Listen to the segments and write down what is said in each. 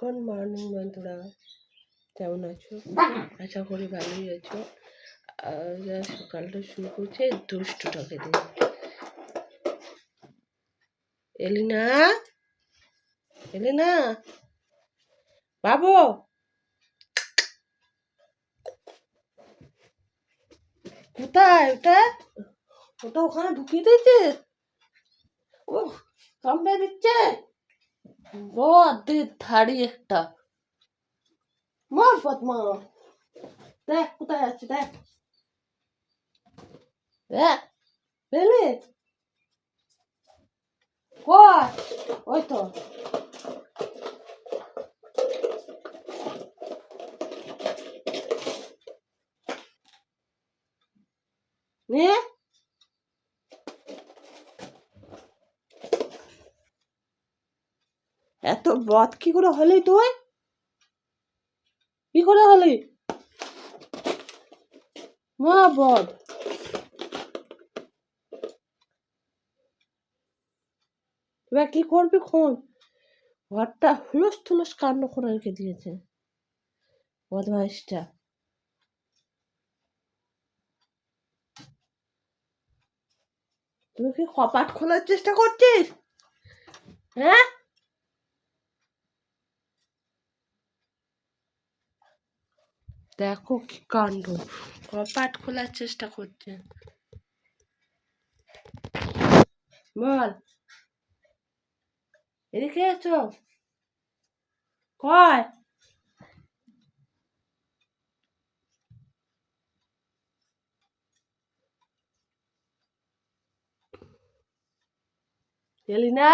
Good morning বন্ধুরা, কেমন আছো? আশা করি ভালোই আছো। সকালটা শুরু করছে দুষ্টুটাকে দিয়ে এলিনা? এলিনা? বাবু? কোথায়? ওটা? ওটা ওখানে ঢুকিয়ে দিয়েছে? ও কামড়ে দিচ্ছে? বদের ধাড়ি একটা মার পদ্মা দেখ কোথায় আছে দেখ দেখ পেলে কয় ওই তো নিয়ে এত বদ কি করে হলি তুই? কি করে হলি? মা বদ। এবার কি করবি খুন? ঘরটা হুলস থুলস কাণ্ড করে রেখে দিয়েছে। বদমাইশটা। তুমি কি কপাট খোলার চেষ্টা করছিস? হ্যাঁ? দেখো কি কাণ্ড। কপাট খোলার চেষ্টা করছে। বল। এদিকে এসো। কয় এলি না?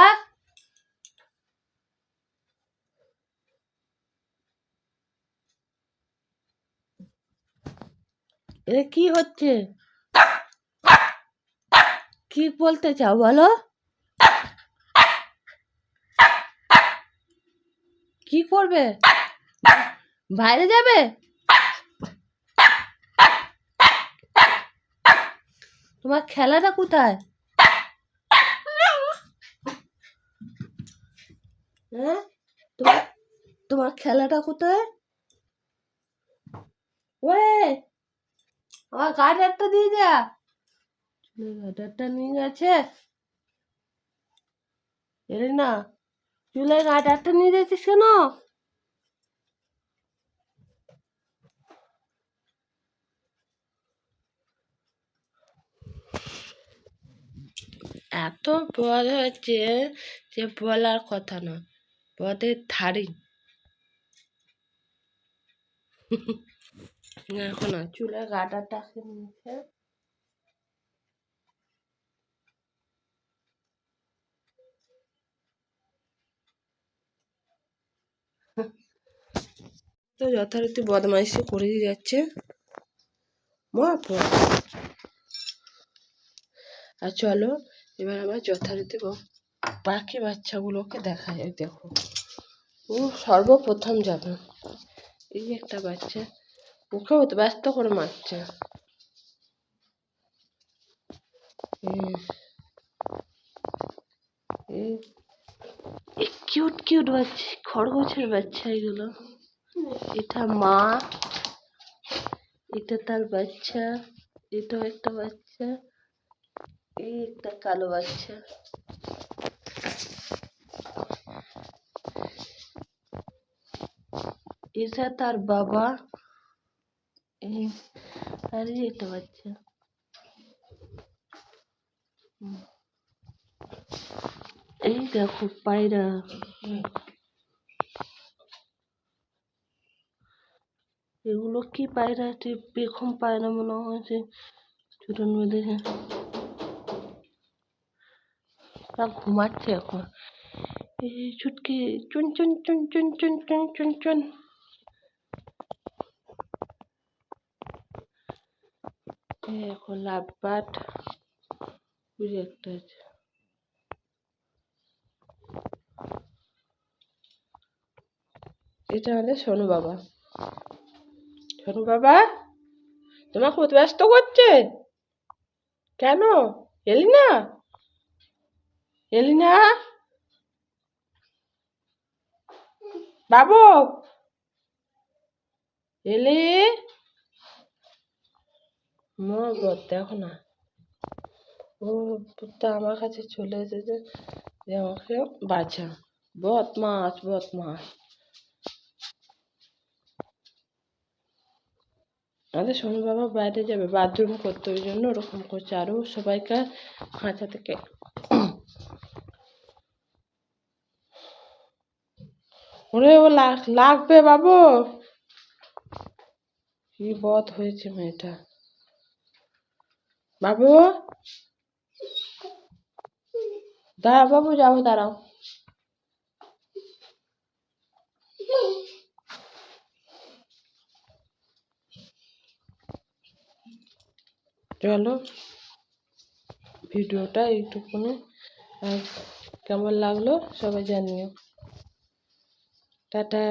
এ কি হচ্ছে? কি বলতে চাও বলো? কি করবে? বাইরে যাবে? তোমার খেলাটা কোথায়? হ্যাঁ? তোমার তোমার খেলাটা কোথায়? ওয়ে! আমার গার্ডারটা দিয়ে যা। গার্ডারটা নিয়ে গেছে। এলে না, চুলের গার্ডারটা নিয়ে যাচ্ছিস কেন? এত বদ হচ্ছে যে বলার কথা না বদের ধারি এখন চুলের গার্ডারটাকে নিয়েছে। তো যথারীতি বদমাইশি করেই যাচ্ছে। আর চলো, এবার আমরা যথারীতি বাকি বাচ্চাগুলোকে দেখা। যায় দেখো সর্বপ্রথম যাবে। এই একটা বাচ্চা। তো ব্যস্ত করে মারছে। কিউট কিউট বাচ্চা, খরগোশের বাচ্চা এগুলো। এটা মা, এটা তার বাচ্চা, এটাও একটা বাচ্চা, এই একটা কালো বাচ্চা। এটা তার বাবা। আর বাচ্চা হুম। এই দেখো পায়রা এগুলো কি পায়রা যে পেখম পায়রা মনে হয়েছে ছোটোর মধ্যে তা ঘুমাচ্ছে এখন এই ছুটকি চুন চুন চুন চুন চুন চুন চুন চুন এখন লাভবাট বুঝে একটা আছে। এটা হলে সোনু বাবা। সোনু বাবা তোমাকে ব্যস্ত করছে? কেন? এলি না? এলি না? বাবু? এলে? মরবত দেখো না। ও তো আমার কাছে চলে এসেছে যে আমাকে বাঁচা। বদমাস বদমাস আমাদের সোনু বাবা বাইরে যাবে, বাথরুম করতে, ওই জন্য ওরকম করছে। আরও সবাইকে খাঁচা থেকে ওরে ও লাগবে বাবু। কি বদ হয়েছে মেয়েটা। বাবু দাঁড়া বাবু যাব দাঁড়াও চলো ভিডিওটা এইটুকুনি আর কেমন লাগল সবাই জানিও টাটা